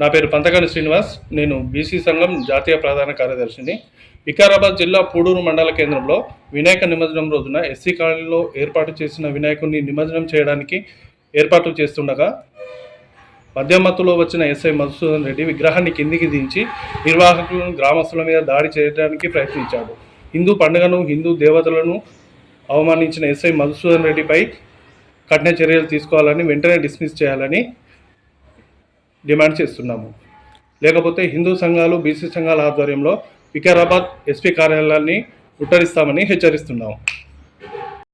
నా పేరు పంతకాని శ్రీనివాస్. నేను బీసీ సంఘం జాతీయ ప్రధాన కార్యదర్శిని. వికారాబాద్ జిల్లా పూడూరు మండల కేంద్రంలో వినాయక నిమజ్జనం రోజున ఎస్సీ కాలనీలో ఏర్పాటు చేసిన వినాయకుడిని నిమజ్జనం చేయడానికి ఏర్పాటు చేస్తుండగా మధ్యమత్తులో వచ్చిన ఎస్ఐ మధుసూదన్ రెడ్డి విగ్రహాన్ని కిందికి దించి నిర్వాహకులను గ్రామస్తుల మీద దాడి చేయడానికి ప్రయత్నించాడు. హిందూ పండుగను హిందూ దేవతలను అవమానించిన ఎస్ఐ మధుసూదన్ రెడ్డిపై కఠిన చర్యలు తీసుకోవాలని వెంటనే డిస్మిస్ చేయాలని డిమాండ్ చేస్తున్నాము. లేకపోతే హిందూ సంఘాలు బీసీ సంఘాల ఆధ్వర్యంలో వికారాబాద్ ఎస్పీ కార్యాలయాన్ని ఉట్టరిస్తామని హెచ్చరిస్తున్నాము.